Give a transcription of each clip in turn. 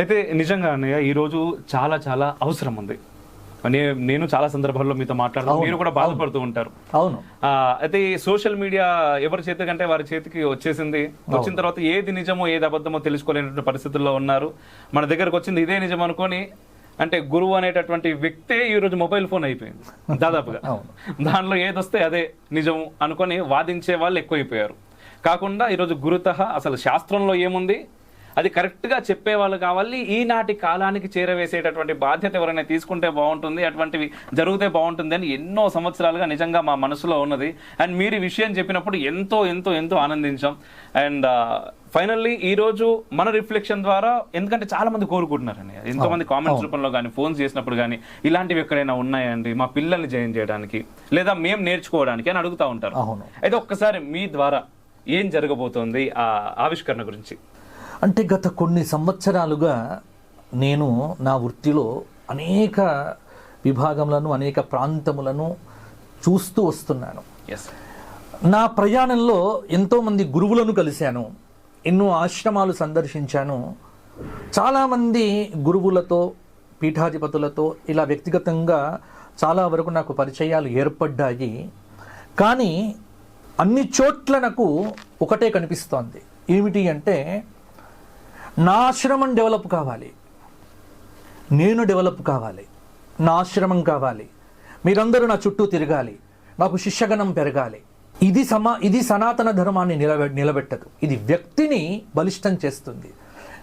అయితే నిజంగా అన్నయ్య ఈరోజు చాలా చాలా అవసరం ఉంది. నేను చాలా సందర్భాల్లో మీతో మాట్లాడుతాను మీరు కూడా బాధపడుతూ ఉంటారు. అవును. అయితే ఈ సోషల్ మీడియా ఎవరి చేతి కంటే వారి చేతికి వచ్చేసింది. వచ్చిన తర్వాత ఏది నిజమో ఏది అబద్ధమో తెలుసుకోలేనటువంటి పరిస్థితుల్లో ఉన్నారు. మన దగ్గరకు వచ్చింది ఇదే నిజం అనుకొని అంటే గురువు అనేటటువంటి వ్యక్తే ఈ రోజు మొబైల్ ఫోన్ అయిపోయింది దాదాపుగా. దానిలో ఏదొస్తే అదే నిజం అనుకొని వాదించే వాళ్ళు ఎక్కువైపోయారు. కాకుండా ఈరోజు గురుత అసలు శాస్త్రంలో ఏముంది? అది కరెక్ట్గా చెప్పే వాళ్ళు కావాలి ఈనాటి కాలానికి చేరవేసేటటువంటి బాధ్యత ఎవరైనా తీసుకుంటే బాగుంటుంది అటువంటివి జరిగితే బాగుంటుంది అని ఎన్నో సంవత్సరాలుగా నిజంగా మా మనసులో ఉన్నది. అండ్ మీరు ఈ విషయం చెప్పినప్పుడు ఎంతో ఎంతో ఎంతో ఆనందించాం. అండ్ ఫైనల్లీ ఈ రోజు మన రిఫ్లెక్షన్ ద్వారా ఎందుకంటే చాలా మంది కోరుకుంటున్నారండి. ఎంతో మంది కామెంట్స్ రూపంలో కానీ ఫోన్స్ చేసినప్పుడు కానీ ఇలాంటివి ఎక్కడైనా ఉన్నాయండి? మా పిల్లల్ని జాయిన్ చేయడానికి లేదా మేము నేర్చుకోవడానికి అని అడుగుతా ఉంటారు. అయితే ఒక్కసారి మీ ద్వారా ఏం జరగబోతోంది ఆ ఆవిష్కరణ గురించి? అంటే గత కొన్ని సంవత్సరాలుగా నేను నా వృత్తిలో అనేక విభాగములను అనేక ప్రాంతములను చూస్తూ వస్తున్నాను. ఎస్ నా ప్రయాణంలో ఎంతోమంది గురువులను కలిశాను. ఎన్నో ఆశ్రమాలు సందర్శించాను. చాలామంది గురువులతో పీఠాధిపతులతో ఇలా వ్యక్తిగతంగా చాలా వరకు నాకు పరిచయాలు ఏర్పడ్డాయి. కానీ అన్ని చోట్ల నాకు ఒకటే కనిపిస్తోంది. ఏమిటి అంటే నా ఆశ్రమం డెవలప్ కావాలి. నేను డెవలప్ కావాలి. నా ఆశ్రమం కావాలి. మీరందరూ నా చుట్టూ తిరగాలి. నాకు శిష్యగణం పెరగాలి. ఇది సమా ఇది సనాతన ధర్మాన్ని నిలబె నిలబెట్టదు. ఇది వ్యక్తిని బలిష్టం చేస్తుంది.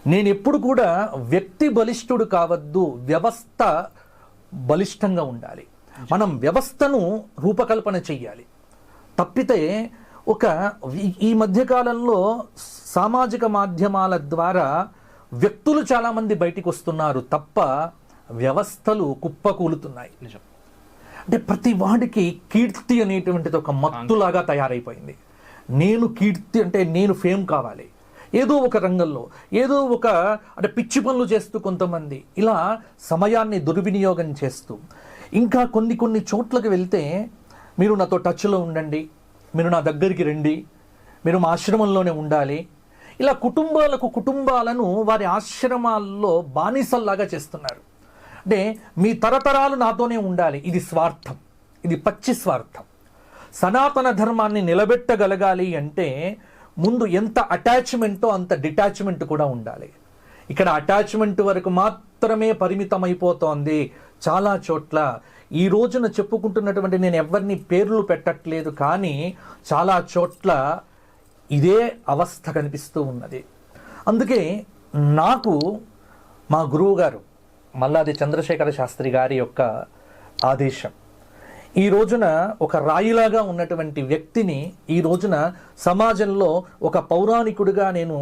నేను ఎప్పుడు కూడా వ్యక్తి బలిష్ఠుడు కావద్దు వ్యవస్థ బలిష్టంగా ఉండాలి. మనం వ్యవస్థను రూపకల్పన చెయ్యాలి. తప్పితే ఒక ఈ- మధ్యకాలంలో సామాజిక మాధ్యమాల ద్వారా వ్యక్తులు చాలామంది బయటికి వస్తున్నారు తప్ప వ్యవస్థలు కుప్పకూలుతున్నాయి. నిజం. అంటే ప్రతి వాడికి కీర్తి అనేటువంటిది ఒక మత్తులాగా తయారైపోయింది. నేను కీర్తి అంటే నేను ఫేమ్ కావాలి. ఏదో ఒక రంగంలో ఏదో ఒక అంటే పిచ్చి పనులు చేస్తూ కొంతమంది ఇలా సమయాన్ని దుర్వినియోగం చేస్తూ ఇంకా కొన్ని కొన్ని చోట్లకు వెళ్తే మీరు నాతో టచ్లో ఉండండి మీరు నా దగ్గరికి రండి. మీరు మా ఆశ్రమంలోనే ఉండాలి. ఇలా కుటుంబాలకు కుటుంబాలను వారి ఆశ్రమాల్లో బానిసల్లాగా చేస్తున్నారు. అంటే మీ తరతరాలు నాతోనే ఉండాలి. ఇది స్వార్థం. ఇది పచ్చి స్వార్థం. సనాతన ధర్మాన్ని నిలబెట్టగలగాలి అంటే ముందు ఎంత అటాచ్మెంటో అంత డిటాచ్మెంట్ కూడా ఉండాలి. ఇక్కడ అటాచ్మెంట్ వరకు మాత్రమే పరిమితమైపోతోంది. చాలా చోట్ల ఈ రోజున చెప్పుకుంటున్నటువంటి నేను ఎవరిని పేర్లు పెట్టట్లేదు కానీ చాలా చోట్ల ఇదే అవస్థ కనిపిస్తూ ఉన్నది. అందుకే నాకు మా గురువు గారు మల్లాది చంద్రశేఖర శాస్త్రి గారి యొక్క ఆదేశం. ఈ రోజున ఒక రాయిలాగా ఉన్నటువంటి వ్యక్తిని ఈ రోజున సమాజంలో ఒక పౌరాణికుడిగా నేను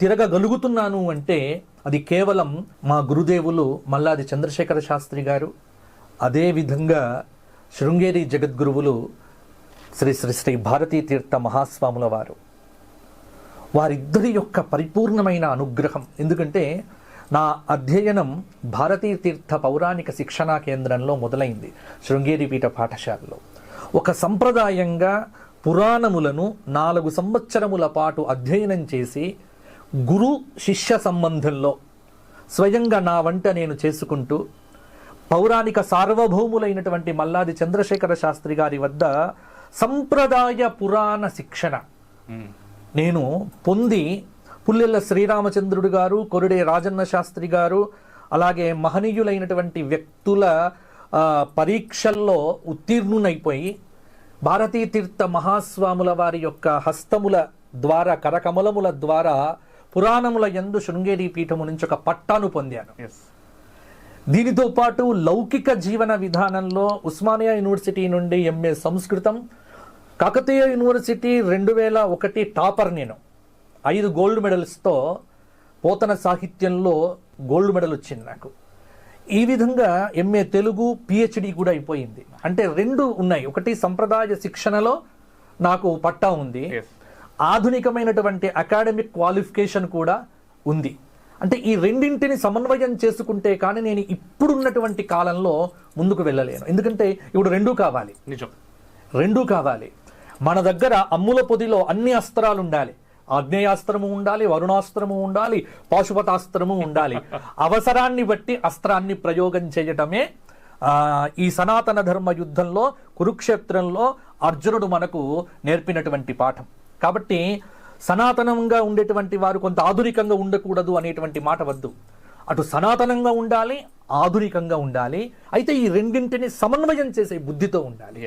తిరగగలుగుతున్నాను అంటే అది కేవలం మా గురుదేవులు మల్లాది చంద్రశేఖర శాస్త్రి గారు అదేవిధంగా శృంగేరి జగద్గురువులు శ్రీ శ్రీ శ్రీ భారతీ తీర్థ మహాస్వాముల వారు. వారిద్దరి యొక్క పరిపూర్ణమైన అనుగ్రహం. ఎందుకంటే నా అధ్యయనం భారతీ తీర్థ పౌరాణిక శిక్షణా కేంద్రంలో మొదలైంది శృంగేరి పీఠ పాఠశాలలో. ఒక సంప్రదాయంగా పురాణములను నాలుగు సంవత్సరముల పాటు అధ్యయనం చేసి గురు శిష్య సంబంధంలో స్వయంగా నా వంట నేను చేసుకుంటూ పౌరాణిక సార్వభౌములైనటువంటి మల్లాది చంద్రశేఖర శాస్త్రి గారి వద్ద సంప్రదాయ పురాణ శిక్షణ. నేను పొంది పుల్లెల్ల శ్రీరామచంద్రుడు గారు కొరుడే రాజన్న శాస్త్రి గారు అలాగే మహనీయులైనటువంటి వ్యక్తుల పరీక్షల్లో ఉత్తీర్ణునైపోయి భారతీ తీర్థ మహాస్వాముల వారి యొక్క హస్తముల ద్వారా కరకమలముల ద్వారా పురాణముల యందు శృంగేరి పీఠము నుంచి ఒక పట్టాను పొందాను. దీనితో పాటు లౌకిక జీవన విధానంలో ఉస్మానియా యూనివర్సిటీ నుండి ఎంఏ సంస్కృతం కాకతీయ యూనివర్సిటీ రెండు వేల ఒకటి టాపర్ నేను. ఐదు గోల్డ్ మెడల్స్తో పోతన సాహిత్యంలో గోల్డ్ మెడల్ వచ్చింది నాకు. ఈ విధంగా ఎంఏ తెలుగు పిహెచ్డి కూడా అయిపోయింది. అంటే రెండు ఉన్నాయి. ఒకటి సంప్రదాయ శిక్షణలో నాకు పట్టా ఉంది. ఆధునికమైనటువంటి అకాడమిక్ క్వాలిఫికేషన్ కూడా ఉంది. అంటే ఈ రెండింటిని సమన్వయం చేసుకుంటే కానీ నేను ఇప్పుడున్నటువంటి కాలంలో ముందుకు వెళ్ళలేను. ఎందుకంటే ఇప్పుడు రెండూ కావాలి. నిజం. రెండూ కావాలి. మన దగ్గర అమ్ముల పొదిలో అన్ని అస్త్రాలు ఉండాలి. ఆగ్నేయాస్త్రము ఉండాలి వరుణాస్త్రము ఉండాలి పాశుపతాస్త్రము ఉండాలి. అవసరాన్ని బట్టి అస్త్రాన్ని ప్రయోగం చేయటమే ఈ సనాతన ధర్మ యుద్ధంలో కురుక్షేత్రంలో అర్జునుడు మనకు నేర్పినటువంటి పాఠం. కాబట్టి సనాతనంగా ఉండేటువంటి వారు కొంత ఆధునికంగా ఉండకూడదు అనేటువంటి మాట వద్దు. అటు సనాతనంగా ఉండాలి ఆధునికంగా ఉండాలి. అయితే ఈ రెండింటిని సమన్వయం చేసే బుద్ధితో ఉండాలి.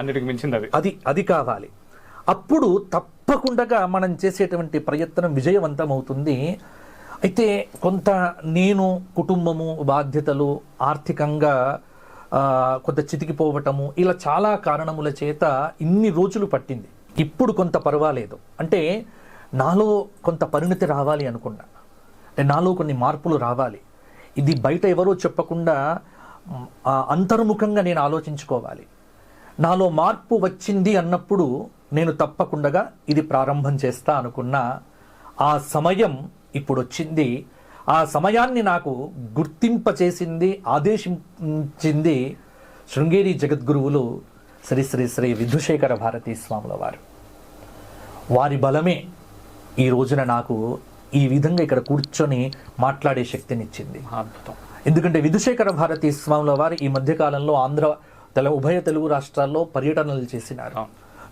అన్నిటికి మించింది అది. అది అది కావాలి. అప్పుడు తప్పకుండా మనం చేసేటువంటి ప్రయత్నం విజయవంతం అవుతుంది అయితే కొంత నేను కుటుంబము బాధ్యతలు ఆర్థికంగా కొంత చితికిపోవటము ఇలా చాలా కారణముల చేత ఇన్ని రోజులు పట్టింది. ఇప్పుడు కొంత పర్వాలేదు. అంటే నాలో కొంత పరిణతి రావాలి అనుకున్నా. అంటే నాలో కొన్ని మార్పులు రావాలి. ఇది బయట ఎవరో చెప్పకుండా అంతర్ముఖంగా నేను ఆలోచించుకోవాలి. నాలో మార్పు వచ్చింది అన్నప్పుడు నేను తప్పకుండా ఇది ప్రారంభం చేస్తా అనుకున్నా. ఆ సమయం ఇప్పుడు వచ్చింది ఆ సమయాన్ని నాకు గుర్తింపచేసింది ఆదేశించింది శృంగేరి జగద్గురువులు శ్రీ శ్రీ శ్రీ విధుశేఖర భారతీ స్వాముల వారు. వారి బలమే ఈ రోజున నాకు ఈ విధంగా ఇక్కడ కూర్చొని మాట్లాడే శక్తినిచ్చింది. అద్భుతం. ఎందుకంటే విధుశేఖర భారతీ స్వాముల వారు ఈ మధ్య కాలంలో ఆంధ్ర తెల ఉభయ తెలుగు రాష్ట్రాల్లో పర్యటనలు చేసినారు.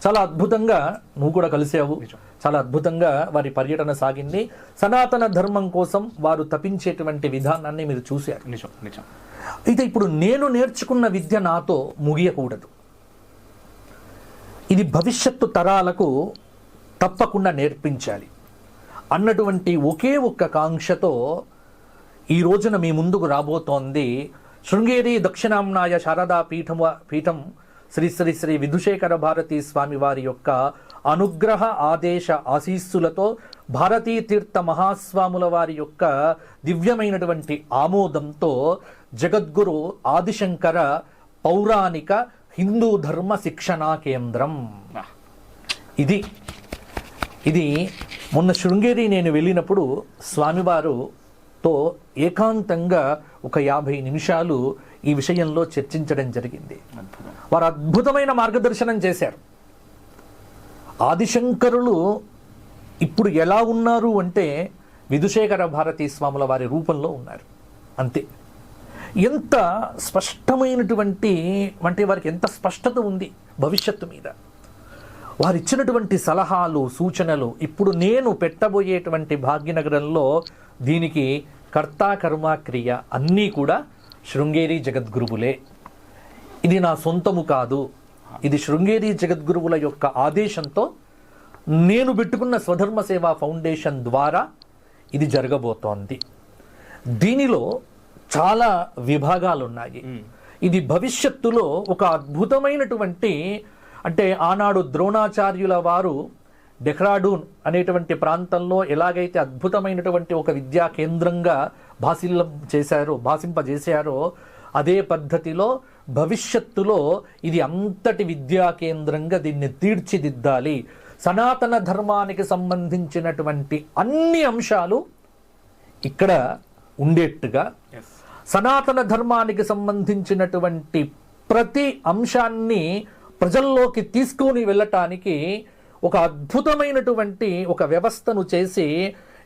చాలా అద్భుతంగా నువ్వు కూడా కలిసావు. నిజం. చాలా అద్భుతంగా వారి పర్యటన సాగింది. సనాతన ధర్మం కోసం వారు తపించేటువంటి విధానాన్ని మీరు చూశారు. నిజం నిజం. అయితే ఇప్పుడు నేను నేర్చుకున్న విద్య నాతో ముగియకూడదు. ఇది భవిష్యత్తు తరాలకు తప్పకుండా నేర్పించాలి. అన్నటువంటి ఒకే ఒక్క కాంక్షతో ఈ రోజున మీ ముందుకు రాబోతోంది శృంగేరి దక్షిణాంనాయ శారదా పీఠం పీఠం శ్రీ శ్రీ శ్రీ విధుశేఖర భారతీ స్వామి వారి యొక్క అనుగ్రహ ఆదేశ ఆశీస్సులతో భారతీ తీర్థ మహాస్వాముల వారి యొక్క దివ్యమైనటువంటి ఆమోదంతో జగద్గురు ఆదిశంకర పౌరాణిక హిందూ ధర్మ శిక్షణా కేంద్రం. ఇది ఇది మొన్న శృంగేరి నేను వెళ్ళినప్పుడు స్వామివారుతో ఏకాంతంగా ఒక యాభై నిమిషాలు ఈ విషయంలో చర్చించడం జరిగింది. వారు అద్భుతమైన మార్గదర్శనం చేశారు. ఆదిశంకరులు ఇప్పుడు ఎలా ఉన్నారు అంటే విధుశేఖర భారతీ స్వాముల వారి రూపంలో ఉన్నారు. అంతే. ఎంత స్పష్టమైనటువంటి అంటే వారికి ఎంత స్పష్టత ఉంది భవిష్యత్తు మీద. వారు ఇచ్చినటువంటి సలహాలు సూచనలు ఇప్పుడు నేను పెట్టబోయేటువంటి భాగ్యనగరంలో దీనికి కర్త కర్మ క్రియ అన్నీ కూడా శృంగేరి జగద్గురువులే. ఇది నా సొంతము కాదు. ఇది శృంగేరి జగద్గురువుల యొక్క ఆదేశంతో నేను పెట్టుకున్న స్వధర్మ సేవా ఫౌండేషన్ ద్వారా ఇది జరగబోతోంది. దీనిలో చాలా విభాగాలు ఉన్నాయి ఇది భవిష్యత్తులో ఒక అద్భుతమైనటువంటి అంటే ఆనాడు ద్రోణాచార్యుల వారు డెహ్రాడూన్ అనేటువంటి ప్రాంతంలో ఎలాగైతే అద్భుతమైనటువంటి ఒక విద్యా కేంద్రంగా భాసిల్లం చేశారో భాసింపజేశారో అదే పద్ధతిలో భవిష్యత్తులో ఇది అంతటి విద్యా కేంద్రంగా దీన్ని తీర్చిదిద్దాలి. సనాతన ధర్మానికి సంబంధించినటువంటి అన్ని అంశాలు ఇక్కడ ఉండేట్టుగా సనాతన ధర్మానికి సంబంధించినటువంటి ప్రతి అంశాన్ని ప్రజల్లోకి తీసుకొని వెళ్ళటానికి ఒక అద్భుతమైనటువంటి ఒక వ్యవస్థను చేసి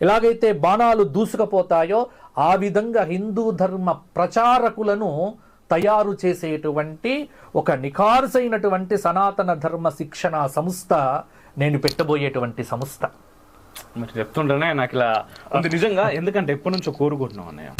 ఎలాగైతే బాణాలు దూసుకుపోతాయో ఆ విధంగా హిందూ ధర్మ ప్రచారకులను తయారు చేసేటువంటి ఒక నిఖార్సైనటువంటి సనాతన ధర్మ శిక్షణ సంస్థ నేను పెట్టబోయేటువంటి సంస్థ. మీరు చెప్తుంటేనే నాకు ఇలా నిజంగా ఎందుకంటే ఎప్పటి నుంచో కోరుకుంటున్నాం అన్నయ్య.